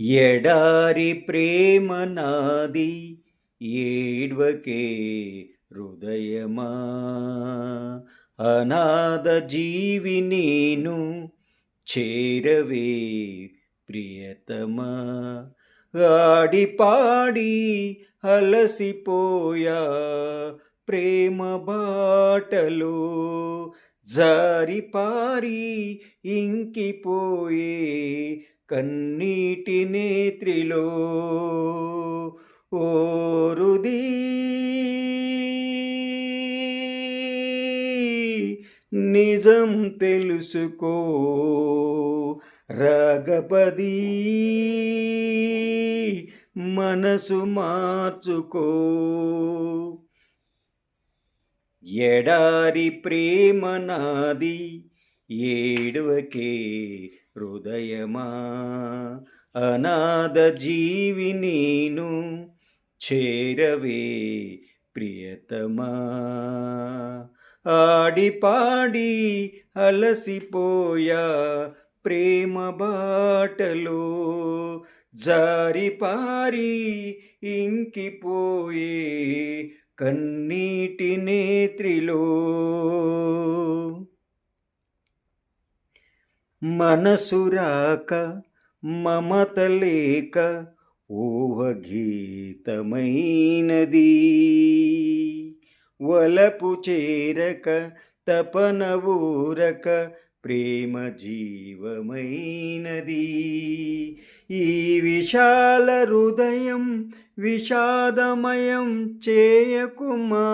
ఎడారి ప్రేమ నాది ఏడ్వకే హృదయమా? అనాథ జీవి నేను చేరవే ప్రియతమా? ఆడి పాడి అలసిపోయా ప్రేమ బాటలో జారిపారి ఇంకిపోయే కన్నీటి నేత్రిలో ఓరుది. నిజం తెలుసుకో రగపది మనసు మార్చుకో. ఎడారి ప్రేమ నాది ఏడువకే హృదయమా? అనాథ జీవి నేను చేరవే ప్రియతమా? ఆడిపాడి అలసిపోయా ప్రేమ బాటలో జారిపారి ఇంకిపోయే కన్నీటి నేత్రిలో. మనసురాక మమత లేక ఊహ గీతమైనది వలపు చేరక తపన ఊరక ప్రేమ జీవమైనది. ఈ విశాల హృదయం విషాదమయం చేయకుమా?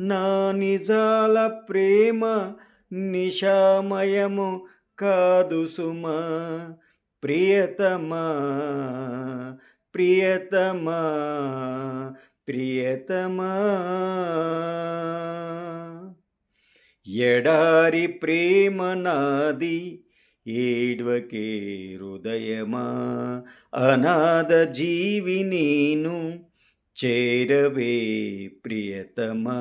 నా నిజాల ప్రేమ నిశామయము కాదు సుమా. ప్రియతమా ప్రియతమా ప్రియతమా. ఎడారి ప్రేమ నాది ఏడ్వకే హృదయమా. అనాథ జీవి నేను చేరవే ప్రియతమా.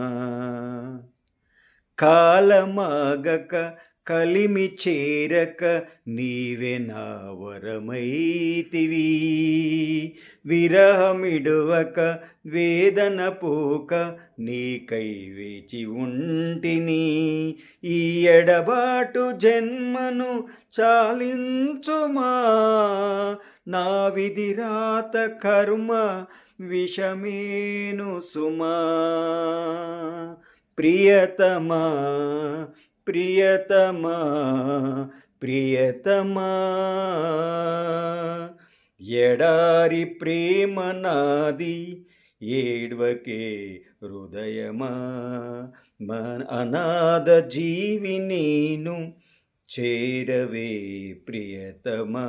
కాలమాగక కలిమి చేరక నీవే నా వరమైతివి. విరహమిడువక వేదన పోక నీకై వేచి ఉంటిని. ఈ ఎడబాటు జన్మను చాలించుమా. నా విధి రాత కర్మ విషమేను సుమా ప్రియతమా ప్రియతమా ప్రియతమా. ఎడారి ప్రేమ నాది ఏడ్వకే హృదయమా. మన అనాథ జీవి నేను చేరవే ప్రియతమా.